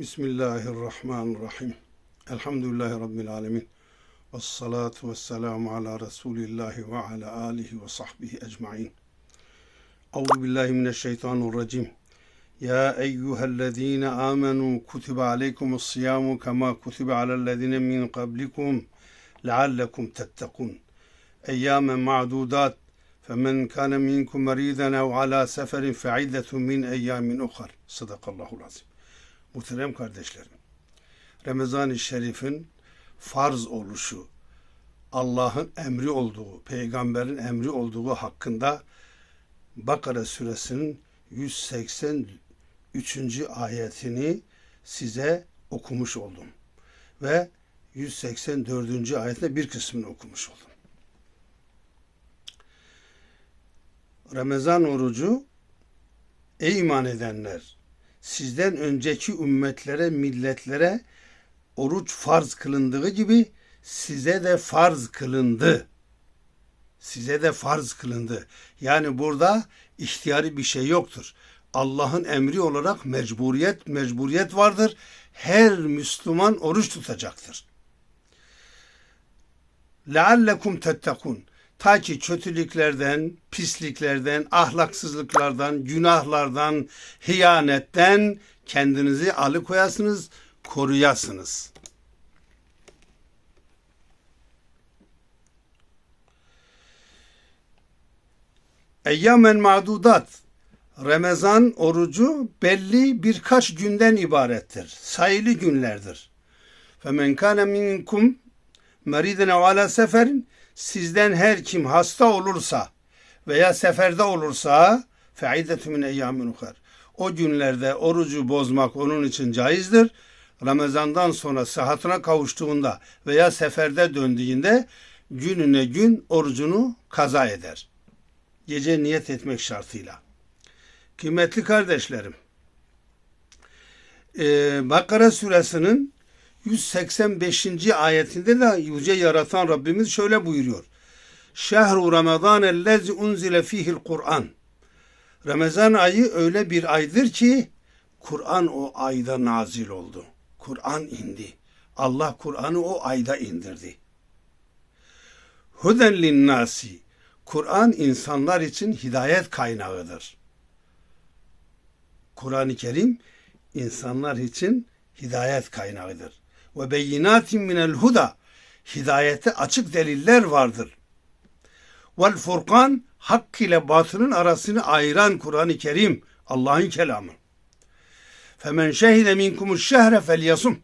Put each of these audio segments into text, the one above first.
بسم الله الرحمن الرحيم الحمد لله رب العالمين والصلاة والسلام على رسول الله وعلى آله وصحبه أجمعين أعوذ بالله من الشيطان الرجيم يا أيها الذين آمنوا كتب عليكم الصيام كما كتب على الذين من قبلكم لعلكم تتقون أياما معدودات فمن كان منكم مريضا أو على سفر فعدة من أيام أخر صدق الله العظيم Muhterem kardeşlerim, Ramazan-ı Şerif'in farz oluşu, Allah'ın emri olduğu, peygamberin emri olduğu hakkında Bakara suresinin 183. ayetini size okumuş oldum. Ve 184. ayetinde bir kısmını okumuş oldum. Ramazan orucu ey iman edenler sizden önceki ümmetlere, milletlere oruç farz kılındığı gibi size de farz kılındı. Size de farz kılındı. Yani burada ihtiyari bir şey yoktur. Allah'ın emri olarak mecburiyet, mecburiyet vardır. Her Müslüman oruç tutacaktır. لَعَلَّكُمْ tettekun. Ta ki kötülüklerden, pisliklerden, ahlaksızlıklardan, günahlardan, hiyanetten kendinizi alıkoyasınız, koruyasınız. Eyyamen ma'dudat Ramazan orucu belli birkaç günden ibarettir. Sayılı günlerdir. Femen kana minkum meriden ala seferin sizden her kim hasta olursa veya seferde olursa feidetü min eyyamin ukar. O günlerde orucu bozmak onun için caizdir. Ramazandan sonra sıhhatine kavuştuğunda veya seferde döndüğünde gününe gün orucunu kaza eder. Gece niyet etmek şartıyla. Kıymetli kardeşlerim, Bakara suresinin 185. ayetinde de yüce yaratan Rabbimiz şöyle buyuruyor. Şehru Ramazan ellezi unzile fihil Kur'an. Ramazan ayı öyle bir aydır ki Kur'an o ayda nazil oldu. Kur'an indi. Allah Kur'an'ı o ayda indirdi. Huden linnasi. Kur'an insanlar için hidayet kaynağıdır. Kur'an-ı Kerim insanlar için hidayet kaynağıdır ve beyinatin minel huda hidayete açık deliller vardır. Vel furkan hak ile batının arasını ayıran Kur'an-ı Kerim Allah'ın kelamı. Femen şehide minkumuş şehre felyasum.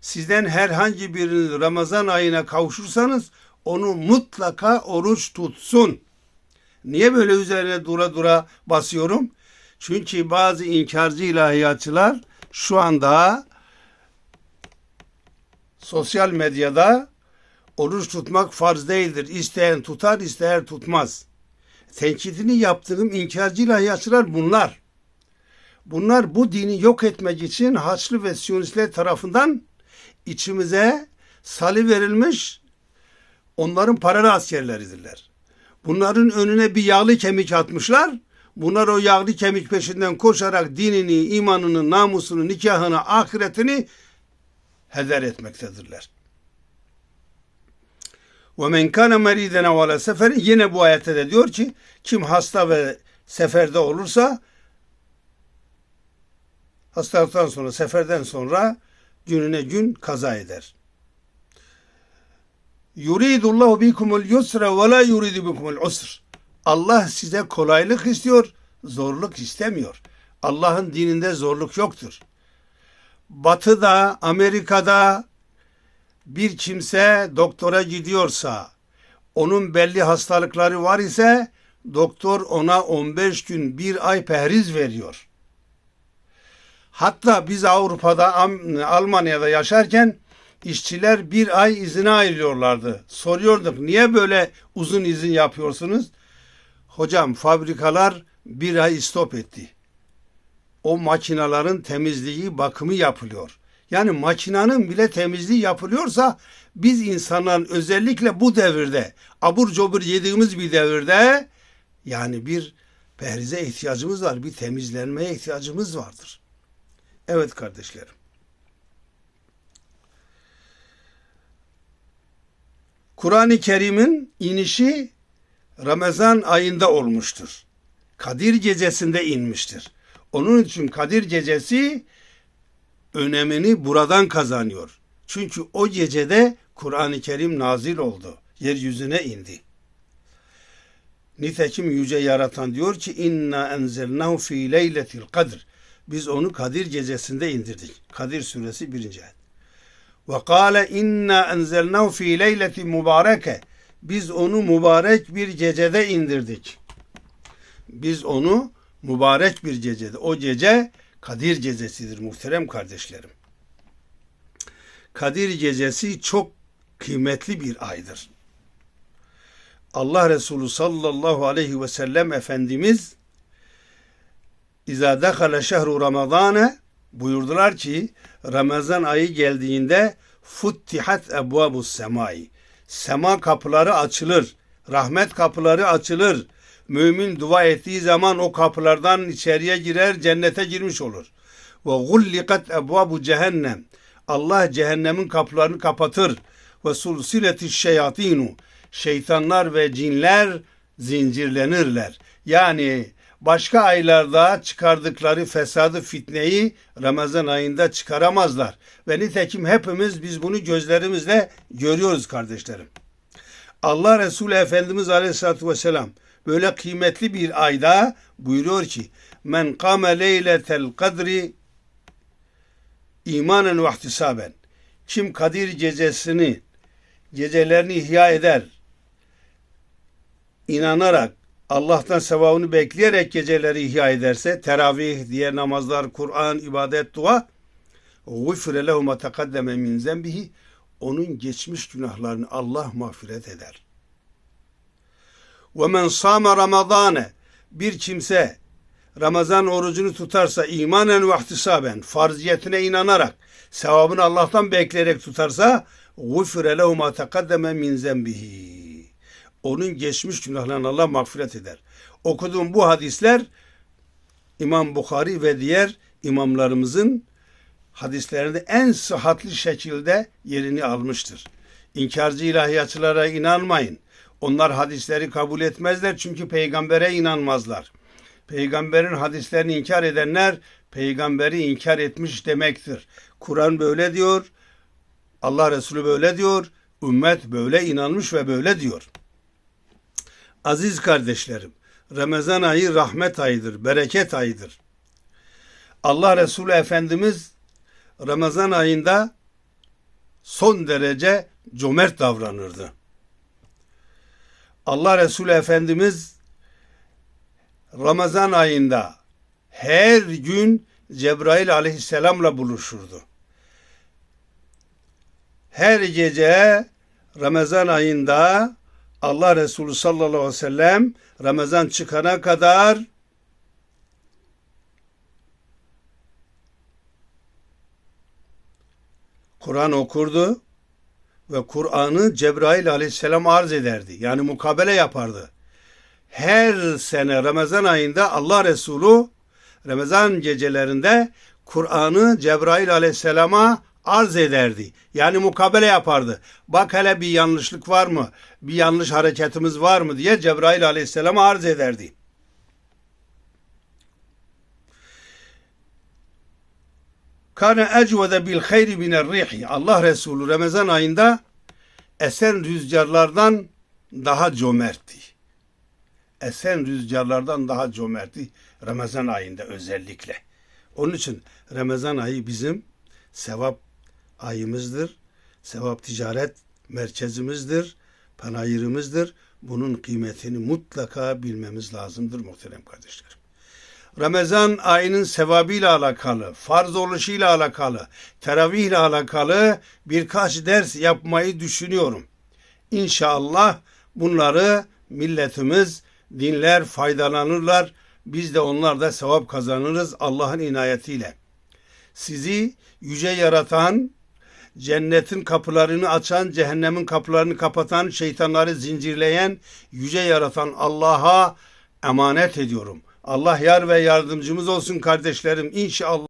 Sizden herhangi biriniz Ramazan ayına kavuşursanız onu mutlaka oruç tutsun. Niye böyle üzerine dura dura basıyorum? Çünkü bazı inkarcı ilahiyatçılar şu anda sosyal medyada oruç tutmak farz değildir. İsteyen tutar, isteyen tutmaz. Tenkidini yaptığım inkarcı ilahiyatçılar bunlar. Bunlar bu dini yok etmek için Haçlı ve Siyonistler tarafından içimize salı verilmiş onların paralı askerleridirler. Bunların önüne bir yağlı kemik atmışlar. Bunlar o yağlı kemik peşinden koşarak dinini, imanını, namusunu, nikahını, ahiretini heder etmektedirler. Ve men kana meriden ala seferin yine bu ayette de diyor ki kim hasta ve seferde olursa hastalıktan sonra seferden sonra gününe gün kaza eder. Yuridullahu bikumul yusra ve la yuridu bikumul usr. Allah size kolaylık istiyor, zorluk istemiyor. Allah'ın dininde zorluk yoktur. Batı'da, Amerika'da bir kimse doktora gidiyorsa, onun belli hastalıkları var ise doktor ona 15 gün bir ay pehriz veriyor. Hatta biz Avrupa'da, Almanya'da yaşarken işçiler bir ay izine ayrılıyorlardı. Soruyorduk niye böyle uzun izin yapıyorsunuz? Hocam fabrikalar bir ay stop etti o makinaların temizliği, bakımı yapılıyor. Yani makinanın bile temizliği yapılıyorsa biz insanların özellikle bu devirde abur cobur yediğimiz bir devirde yani bir perize ihtiyacımız var, bir temizlenmeye ihtiyacımız vardır. Evet kardeşlerim. Kur'an-ı Kerim'in inişi Ramazan ayında olmuştur. Kadir gecesinde inmiştir. Onun için Kadir gecesi önemini buradan kazanıyor. Çünkü o gecede Kur'an-ı Kerim nazil oldu. Yeryüzüne indi. Nitekim yüce yaratan diyor ki inna enzelnahu fi leyletil kadr. Biz onu Kadir gecesinde indirdik. Kadir suresi 1. ayet. Ve kâle inna enzelnahu fi leyletin mübareke. Biz onu mübarek bir gecede indirdik. Biz onu mübarek bir gecede. O gece Kadir gecesidir muhterem kardeşlerim. Kadir gecesi çok kıymetli bir aydır. Allah Resulü sallallahu aleyhi ve sellem Efendimiz İzâ dekale şehru Ramazâne buyurdular ki Ramazan ayı geldiğinde futtihat ebvabus semai sema kapıları açılır. Rahmet kapıları açılır. Mümin dua ettiği zaman o kapılardan içeriye girer, cennete girmiş olur. Ve gullikat ebvabu cehennem. Allah cehennemin kapılarını kapatır. Ve sulsileti şeyatinu. Şeytanlar ve cinler zincirlenirler. Yani başka aylarda çıkardıkları fesadı fitneyi Ramazan ayında çıkaramazlar. Ve nitekim hepimiz biz bunu gözlerimizle görüyoruz kardeşlerim. Allah Resulü Efendimiz Aleyhisselatü Vesselam böyle kıymetli bir ayda buyuruyor ki men kâme leyletel kadri imanen ve ihtisaben kim Kadir gecesini gecelerini ihya eder inanarak Allah'tan sevabını bekleyerek geceleri ihya ederse teravih, diğer namazlar, Kur'an, ibadet, dua gufire lehu ma takaddeme min onun geçmiş günahlarını Allah mağfiret eder. Ve men sâme bir kimse Ramazan orucunu tutarsa imanen ve ihtisaben farziyetine inanarak sevabını Allah'tan bekleyerek tutarsa gufire lehu ma takaddeme min zembihi onun geçmiş günahlarını Allah mağfiret eder. Okuduğum bu hadisler İmam Bukhari ve diğer imamlarımızın hadislerinde en sıhhatli şekilde yerini almıştır. İnkarcı ilahiyatçılara inanmayın. Onlar hadisleri kabul etmezler çünkü peygambere inanmazlar. Peygamberin hadislerini inkar edenler peygamberi inkar etmiş demektir. Kur'an böyle diyor. Allah Resulü böyle diyor. Ümmet böyle inanmış ve böyle diyor. Aziz kardeşlerim, Ramazan ayı rahmet ayıdır, bereket ayıdır. Allah Resulü Efendimiz Ramazan ayında son derece cömert davranırdı. Allah Resulü Efendimiz Ramazan ayında her gün Cebrail aleyhisselamla buluşurdu. Her gece Ramazan ayında Allah Resulü sallallahu aleyhi ve sellem Ramazan çıkana kadar Kur'an okurdu ve Kur'an'ı Cebrail aleyhisselam arz ederdi. Yani mukabele yapardı. Her sene Ramazan ayında Allah Resulü Ramazan gecelerinde Kur'an'ı Cebrail aleyhisselama arz ederdi. Yani mukabele yapardı. Bak hele bir yanlışlık var mı? Bir yanlış hareketimiz var mı diye Cebrail aleyhisselam arz ederdi. Kana ecvede bil hayri minel rihi. Allah Resulü Ramazan ayında esen rüzgarlardan daha cömertti. Esen rüzgarlardan daha cömertti Ramazan ayında özellikle. Onun için Ramazan ayı bizim sevap ayımızdır. Sevap ticaret merkezimizdir, panayırımızdır. Bunun kıymetini mutlaka bilmemiz lazımdır muhterem kardeşlerim. Ramazan ayının sevabıyla alakalı, farz oluşuyla alakalı, teravihle alakalı birkaç ders yapmayı düşünüyorum. İnşallah bunları milletimiz dinler, faydalanırlar. Biz de onlarda sevap kazanırız Allah'ın inayetiyle. Sizi yüce yaratan, cennetin kapılarını açan, cehennemin kapılarını kapatan, şeytanları zincirleyen, yüce yaratan Allah'a emanet ediyorum. Allah yar ve yardımcımız olsun kardeşlerim inşallah.